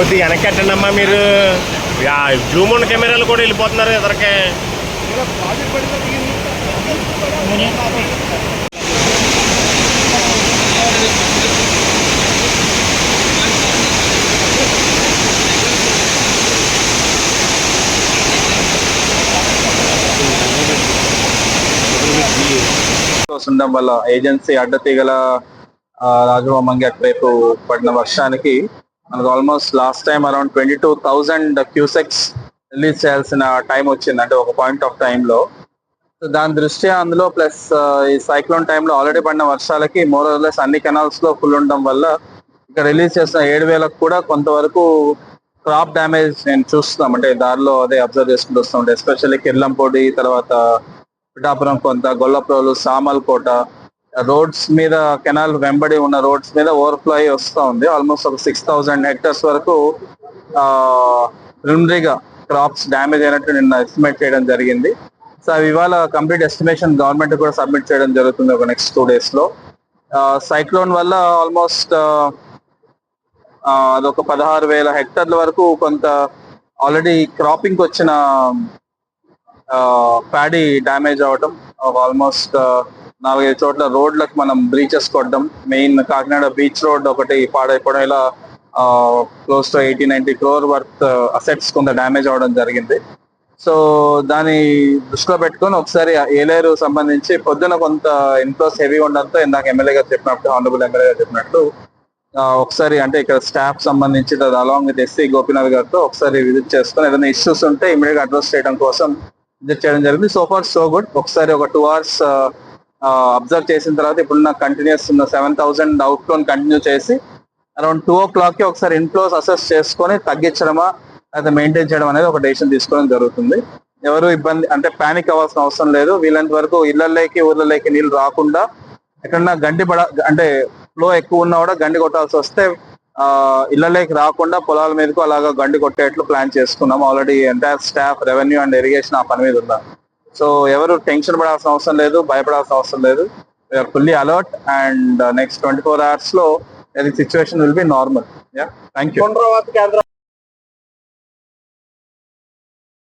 కొద్దిగా వెనకెట్టండి అమ్మా మీరు జూమ్ ఉన్న కెమెరాలు కూడా వెళ్ళిపోతున్నారు ఎదరికే ఉండడం వల్ల ఏజెన్సీ అడ్డతీగల ఆ, రాజభవన్ అటువైపు పడిన వర్షానికి మనకు almost last time around twenty two thousand cusecs release చేయాల్సిన టైం వచ్చింది. అంటే ఒక పాయింట్ ఆఫ్ టైం లో. సో దాని దృష్ట్యా అందులో ప్లస్ ఈ సైక్లోన్ టైంలో ఆల్రెడీ పడిన వర్షాలకి మోరలెస్ అన్ని కెనాల్స్లో ఫుల్ ఉండడం వల్ల ఇక్కడ రిలీజ్ చేసిన ఏడు వేలకు కూడా కొంతవరకు క్రాప్ డ్యామేజ్ నేను చూస్తున్నాం. అంటే దారిలో అదే అబ్జర్వ్ చేసుకుంటూ వస్తాం ఎస్పెషల్లీ కిర్లంపొడి తర్వాత పిఠాపురం కొంత గొల్లప్రోలు సామల్కోట రోడ్స్ మీద కెనాల్ వెంబడి ఉన్న రోడ్స్ మీద ఓవర్ఫ్లో అయ్యి వస్తూ ఉంది. ఆల్మోస్ట్ ఒక సిక్స్ థౌసండ్ హెక్టర్స్ వరకు ప్రిలిమినరీగా క్రాప్స్ డ్యామేజ్ అయినట్టు నిన్న ఎస్టిమేట్ చేయడం జరిగింది. సో అవి ఇవాళ కంప్లీట్ ఎస్టిమేషన్ గవర్నమెంట్ కూడా సబ్మిట్ చేయడం జరుగుతుంది ఒక నెక్స్ట్ టూ డేస్లో. సైక్లోన్ వల్ల ఆల్మోస్ట్ అదొక పదహారు వేల హెక్టర్ల వరకు కొంత ఆల్రెడీ క్రాపింగ్ వచ్చిన ప్యాడీ డ్యామేజ్ అవటం ఆల్మోస్ట్ నాలుగైదు చోట్ల రోడ్లకు మనం బ్రీచెస్ కొట్టడం. మెయిన్ కాకినాడ బీచ్ రోడ్ ఒకటి పాడైపోవడం. ఇలా close to eighty ninety crore worth assets కొంత డ్యామేజ్ అవడం జరిగింది. సో దాని దృష్టిలో పెట్టుకొని ఒకసారి ఏలేరు సంబంధించి పొద్దున కొంత ఇన్ఫ్లోస్ హెవీ ఉండడంతో ఇందాక ఎమ్మెల్యే గారు చెప్పినట్టు ఆనరబుల్ ఎమ్మెల్యే గారు చెప్పినట్టు ఒకసారి అంటే ఇక్కడ స్టాఫ్ సంబంధించి అలాంగ్ విత్ ఎస్సీ గోపీనాథ్ గారితో ఒకసారి విజిట్ చేసుకొని ఏదైనా ఇష్యూస్ ఉంటే ఇమీడియట్ అడ్రస్ చేయడం కోసం విజిట్ చేయడం జరిగింది. సో ఫార్ సో గుడ్ ఒకసారి ఒక టూ అవర్స్ అబ్జర్వ్ చేసిన తర్వాత ఇప్పుడున్న కంటిన్యూస్ ఉన్న seven thousand outflow continue చేసి అరౌండ్ టూ ఓ క్లాక్కి ఒకసారి ఇన్ఫ్లోస్ అసెస్ చేసుకొని తగ్గించడమా లేదా మెయింటైన్ చేయడం అనేది ఒక డెసిషన్ తీసుకోవడం జరుగుతుంది. ఎవరు ఇబ్బంది అంటే పానిక్ అవ్వాల్సిన అవసరం లేదు. వీళ్ళంత వరకు ఇళ్ళలోకి ఊర్లలోకి నీళ్ళు రాకుండా ఎక్కడన్నా గండి పడ అంటే ఫ్లో ఎక్కువ ఉన్నా కూడా గండి కొట్టాల్సి వస్తే ఇళ్ళలోకి రాకుండా పొలాల మీదకు అలాగా గండి కొట్టేట్లు ప్లాన్ చేసుకున్నాం. Already entire staff revenue and irrigation ఆ పని మీద ఉన్నారు సో ఎవరు టెన్షన్ పడాల్సిన అవసరం లేదు భయపడాల్సిన అవసరం లేదు. We're fully alert and next twenty four అవర్స్లో situation will be normal yeah thank you